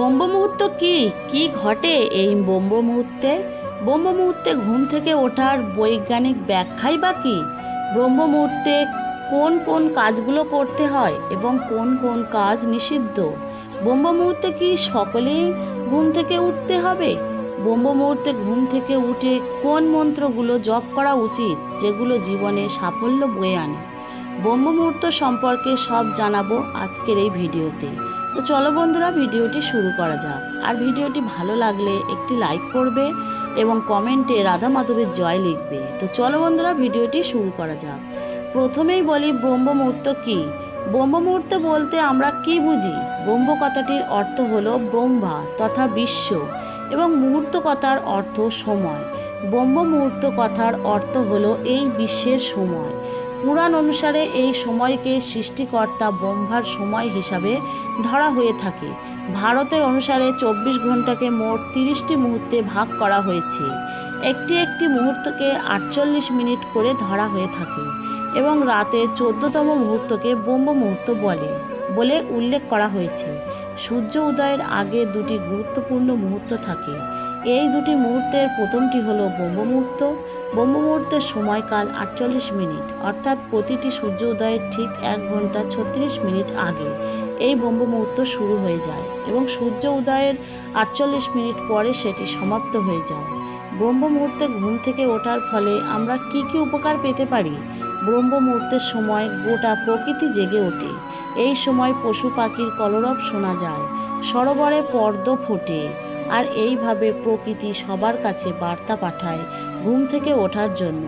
ব্রহ্ম মুহূর্ত কি? কি ঘটে এই ব্রহ্ম মুহূর্তে ব্রহ্ম মুহূর্তে ঘুম থেকে ওঠার বৈজ্ঞানিক ব্যাখ্যাই বা কি? ব্রহ্ম মুহূর্তে কোন কোন কাজগুলো করতে হয় এবং কোন কোন কাজ নিষিদ্ধ? ব্রহ্ম মুহূর্তে কি সকলেই ঘুম থেকে উঠতে হবে? ব্রহ্ম মুহূর্তে ঘুম থেকে উঠে কোন মন্ত্রগুলো জপ করা উচিত যেগুলো জীবনে সাফল্য বয়ে আনে? ব্রহ্ম মুহূর্ত সম্পর্কে সব জানাব আজকের এই ভিডিওতে। তো চলো বন্ধুরা, ভিডিওটি শুরু করা যাক। আর ভিডিওটি ভালো লাগলে একটি লাইক করবে এবং কমেন্টে রাধা মাধবের জয় লিখবে। তো চলো বন্ধুরা, ভিডিওটি শুরু করা যাক। প্রথমেই বলি, ব্রহ্ম মুহূর্ত কি? ব্রহ্ম মুহূর্ত বলতে আমরা কি বুঝি? ব্রহ্ম কথাটির অর্থ হলো ব্রহ্মা তথা বিশ্ব এবং মুহূর্ত কথার অর্থ সময়। ব্রহ্ম মুহূর্ত কথার অর্থ হলো এই বিশ্বের সময়। পুরাণ অনুসারে এই সময়কে সৃষ্টিকর্তা ব্রহ্মার সময় হিসাবে ধরা হয়ে থাকে। ভারতের অনুসারে চব্বিশ ঘন্টাকে মোট তিরিশটি মুহূর্তে ভাগ করা হয়েছে। একটি একটি মুহূর্তকে আটচল্লিশ মিনিট করে ধরা হয়ে থাকে এবং রাতের চোদ্দতম মুহূর্তকে ব্রহ্ম মুহূর্ত বলে বলে উল্লেখ করা হয়েছে। সূর্য উদয়ের আগে দুটি গুরুত্বপূর্ণ মুহূর্ত থাকে। এই দুটি মুহূর্তের প্রথমটি হলো ব্রহ্ম মুহূর্ত ব্রহ্ম মুহূর্তের সময়কাল আটচল্লিশ মিনিট, অর্থাৎ প্রতিটি সূর্য উদয়ের ঠিক এক ঘণ্টা ছত্রিশ মিনিট আগে। এই ব্রহ্ম মুহূর্ত শুরু হয়ে যায় এবং সূর্য উদয়ের আটচল্লিশ মিনিট পরে সেটি সমাপ্ত হয়ে যায়। ব্রহ্ম মুহূর্তে ঘুম থেকে ওঠার ফলে আমরা কি কি উপকার পেতে পারি? ব্রহ্ম মুহূর্তের সময় গোটা প্রকৃতি জেগে ওঠে। এই সময় পশু পাখির কলরব শোনা যায়। সরোবরে পর্দ ফোটে। আর এইভাবে প্রকৃতি সবার কাছে বার্তা পাঠায় ঘুম থেকে ওঠার জন্য।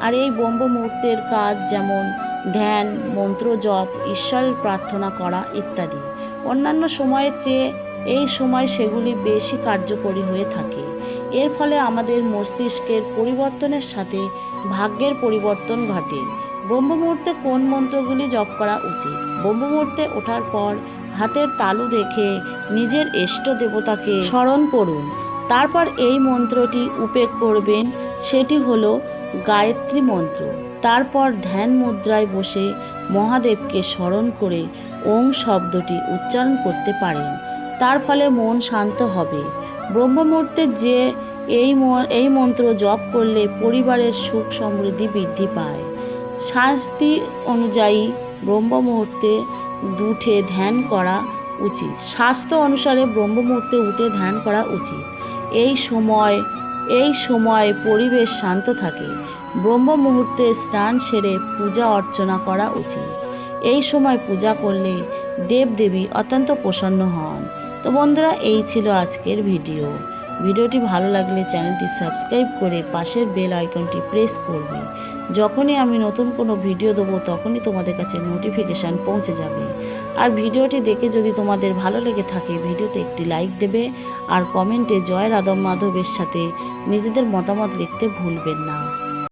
আর এই ব্রহ্ম মুহূর্তের কাজ যেমন ধ্যান, মন্ত্র জপ, ঈশ্বরের প্রার্থনা করা ইত্যাদি। অন্যান্য সময়ের চেয়ে এই সময় সেগুলি বেশি কার্যকরী হয়ে থাকে। এর ফলে আমাদের মস্তিষ্কের পরিবর্তনের সাথে ভাগ্যের পরিবর্তন ঘটে। ব্রহ্ম মুহূর্তে কোন মন্ত্রগুলি জপ করা উচিত? ব্রহ্ম মুহূর্তে ওঠার পর হাতের তালু দেখে নিজের ইষ্ট দেবতাকে স্মরণ করুন। তারপর এই মন্ত্রটি উপেক করবেন, সেটি হলো গায়ত্রী মন্ত্র। তারপর ধ্যান মুদ্রায় বসে মহাদেবকে স্মরণ করে ওং শব্দটি উচ্চারণ করতে পারেন। তার ফলে মন শান্ত হবে। ব্রহ্মমূর্তে যে এই এই মন্ত্র জপ করলে পরিবারের সুখ সমৃদ্ধি বৃদ্ধি পায়। শাস্তি অনুযায়ী ব্রহ্ম মুহূর্তে উঠে ধ্যান করা উচিত। স্বাস্থ্য অনুসারে ব্রহ্ম মুহূর্তে উঠে ধ্যান করা উচিত। এই সময় এই সময় পরিবেশ শান্ত থাকে। ব্রহ্ম মুহূর্তে স্নান সেরে পূজা অর্চনা করা উচিত। এই সময় পূজা করলে দেবদেবী অত্যন্ত প্রসন্ন হন। তো বন্ধুরা, এই ছিল আজকের ভিডিও। ভিডিওটি ভালো লাগলে চ্যানেলটি সাবস্ক্রাইব করে পাশের বেল আইকনটি প্রেস করবে। যখনই আমি নতুন কোনো ভিডিও দেবো, তখনই তোমাদের কাছে নোটিফিকেশান পৌঁছে যাবে। আর ভিডিওটি দেখে যদি তোমাদের ভালো লেগে থাকে, ভিডিওতে একটি লাইক দেবে আর কমেন্টে জয় রাধব মাধবের সাথে নিজেদের মতামত লিখতে ভুলবেন না।